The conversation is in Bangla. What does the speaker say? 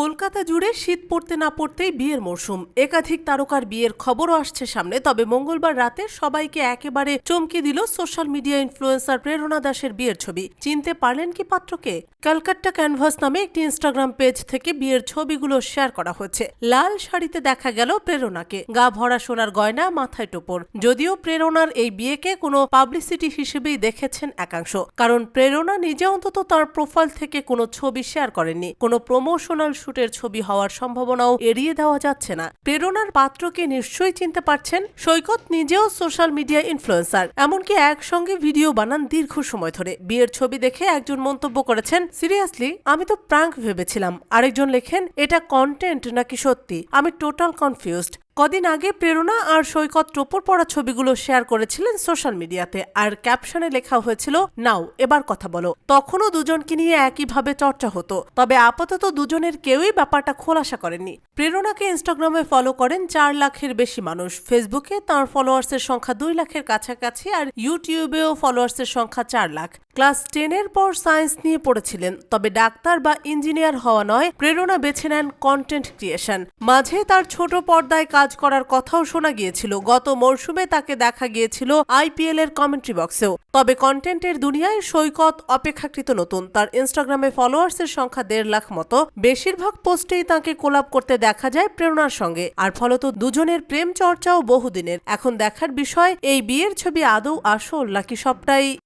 কলকাতা জুড়ে শীত পড়তে না পড়তেই বিয়ের মরশুম। একাধিক তারকার বিয়ের খবরও আসছে সামনে, তবে মঙ্গলবার রাতে সবাইকে একেবারে চমকে দিল সোশ্যাল মিডিয়া ইনফ্লুয়েন্সার প্রেরণা দাসের বিয়ের ছবি। চিনতে পারলেন কি পাত্রকে? ক্যালকাট্টা ক্যানভাস নামে একটি ইনস্টাগ্রাম পেজ থেকে বিয়ের ছবিগুলো শেয়ার করা হয়েছে লাল শাড়িতে দেখা গেল প্রেরণাকে। গা ভরা সোনার গয়না, মাথায় টোপর। যদিও প্রেরণার এই বিয়েকে কোনো পাবলিসিটি হিসেবেই দেখেছেন একাংশ। কারণ প্রেরণা নিজে অন্তত তার প্রোফাইল থেকে কোনো ছবি শেয়ার করেননি। কোনো প্রমোশনাল শুটের ছবি হওয়ার সম্ভাবনাও এড়িয়ে দেওয়া যাচ্ছে না। প্রেরণার পাত্রকে নিশ্চয়ই চিনতে পারছেন সৈকত নিজেও সোশ্যাল মিডিয়া ইনফ্লুয়েন্সার, এমনকি একসঙ্গে ভিডিও বানান দীর্ঘ সময় ধরে। বিয়ের ছবি দেখে একজন মন্তব্য করেছেন, সিরিয়াসলি, আমি তো প্রাঙ্ক ভেবেছিলাম। আরেকজন লেখেন, এটা কন্টেন্ট নাকি সত্যি? আমি টোটাল কনফিউজড কদিন আগে প্রেরণা আর সৈকত টোপর পড়া ছবিগুলো শেয়ার করেছিলেন সোশ্যাল মিডিয়াতে, আর ক্যাপশনে লেখা হয়েছিল, নাও, এবার কথা বলো। তখনও দুজনকে নিয়ে একইভাবে চর্চা হতো, তবে আপাতত দুজনের কেউই ব্যাপারটা খোলাসা করেননি। প্রেরণাকে ইনস্টাগ্রামে ফলো করেন চার লাখের বেশি মানুষ, ফেসবুকে তার ফলোয়ার্সের সংখ্যা দুই লাখের কাছাকাছি, আর ইউটিউবেও ফলোয়ার্সের সংখ্যা চার লাখ। ক্লাস টেনের পর সায়েন্স নিয়ে পড়েছিলেন, তবে ডাক্তার বা ইঞ্জিনিয়ার হওয়া নয়, প্রেরণা বেছে নেন কন্টেন্ট ক্রিয়েশন। মাঝে তার ছোট পর্দায় কাজ করার কথাও শোনা গিয়েছিল। গত মরশুমে তাকে দেখা গিয়েছিল আইপিএল এর কমেন্ট্রি বক্সেও তবে কন্টেন্টের দুনিয়ায় সৈকত অপেক্ষাকৃত নতুন। তার ইনস্টাগ্রামে ফলোয়ার্সের সংখ্যা দেড় লাখ মতো। বেশিরভাগ পোস্টেই তাকে কোলাপ করতে দেখা যায় প্রেরণার সঙ্গে। আর ফলত দুজনের প্রেম চর্চাও বহুদিনের। এখন দেখার বিষয়, এই বিয়ের ছবি আদৌ আসল নাকি সবটাই